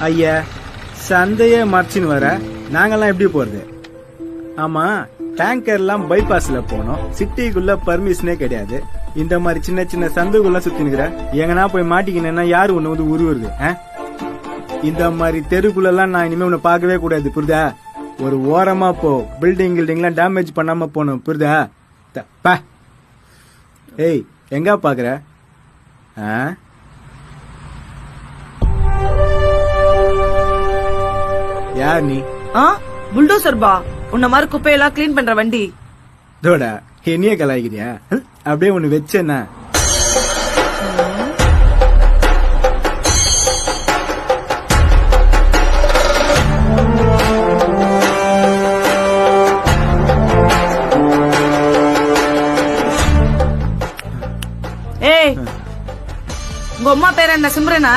ஐயா சந்தையே மறைச்சின்னு வர நாங்கெல்லாம் எப்படி போறது? ஆமா டேங்கர்லாம் பைபாஸ்ல போனோம். சிட்டிக்குள்ள பர்மிஷனே கிடையாது. இந்த மாதிரி சின்ன சின்ன சந்துக்குள்ள சுத்தினுக்கிற எங்கன்னா போய் மாட்டிக்கினேன்னா யாரு ஒன்று வந்து உருவுறது ஆ? இந்த மாதிரி தெருக்குள்ளலாம் நான் இனிமே உன்னை பார்க்கவே கூடாது புரியுதா ஒரு ஓரமா போ. பில்டிங் கில்டிங்லாம் டேமேஜ் பண்ணாம போகணும் புரியுதா த- ஏய் எங்க பாக்குற ஆ? யார் நீ? ஆ? புல்டோசர் பா. உன்ன மாதிரி குப்பையெல்லாம் க்ளீன் பண்ற வண்டி. தோடா என்னைய கலாய்க்கிறியா? அப்படியே ஒண்ணு வச்சேன்னா? ஏய் உங்க அம்மா பேர் என்ன சிம்ரனா.